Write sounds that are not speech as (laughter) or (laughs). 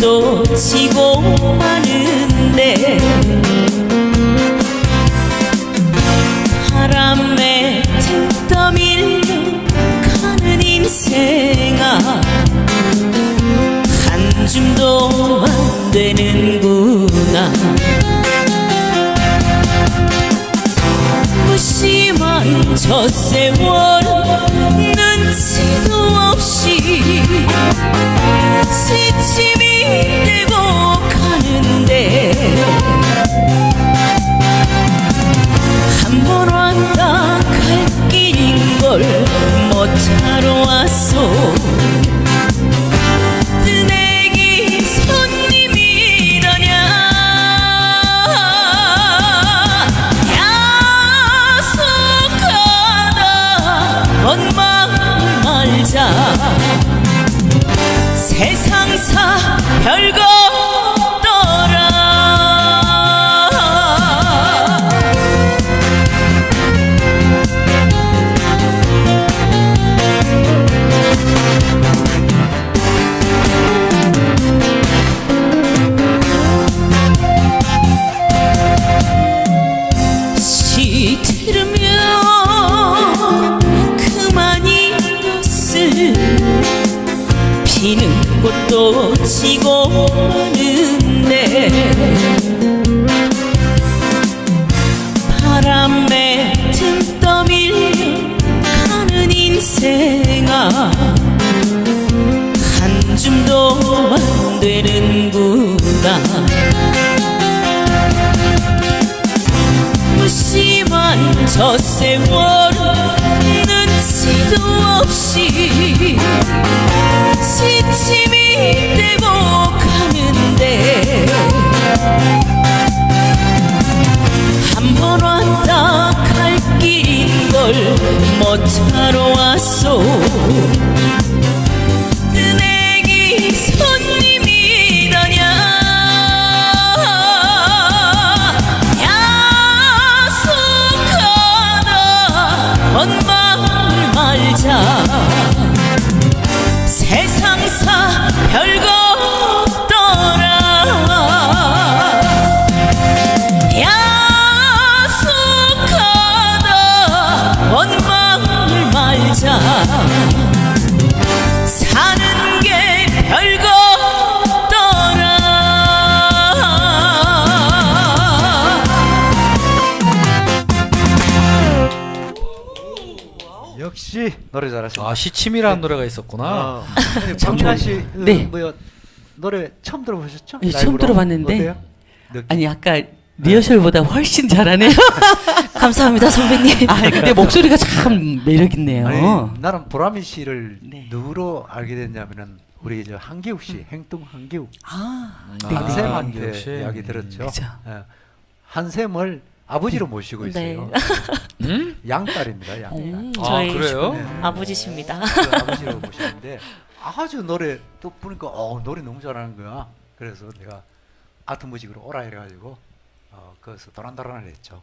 놓치고 마는데 바람에 떠밀려 가는 인생아 한 줌도 안 되는구나. 무심한 저 세월 눈치도 없이 지치 이 저 세월 눈치도 없이 시침이 되고 가는데 한 번 왔다 갈 길인 걸 못하러 왔소 역시 노래 잘하십니다. 아 시침이라는 노래가 있었구나. 어. 박민아 씨, 그, 네. 뭐요 노래 처음 들어보셨죠? 네, 처음? 들어봤는데. 어때요? 아니 아까 리허설보다 훨씬 잘하네요. (laughs) 감사합니다 선배님 아 근데 목소리가 참 매력 있네요. 아니, 나는 보람이 씨를 네. 누구로 알게 됐냐면은 우리 저 한기욱 씨, 행동 한기욱 아, 아, 네. 한샘한테 역시. 이야기 들었죠. 그죠. 예. 한샘을 아버지로 모시고 있어요. (laughs) 음? 양딸입니다. 양딸. 음, 아 저희 그래요? 네. 아버지십니다 그 아버지로 (laughs) 모시는데 아주 노래 또 보니까 어 노래 너무 잘하는 거야. 그래서 내가 아트 무직으로 오라 해가지고 어 거기서 도란도란을 했죠.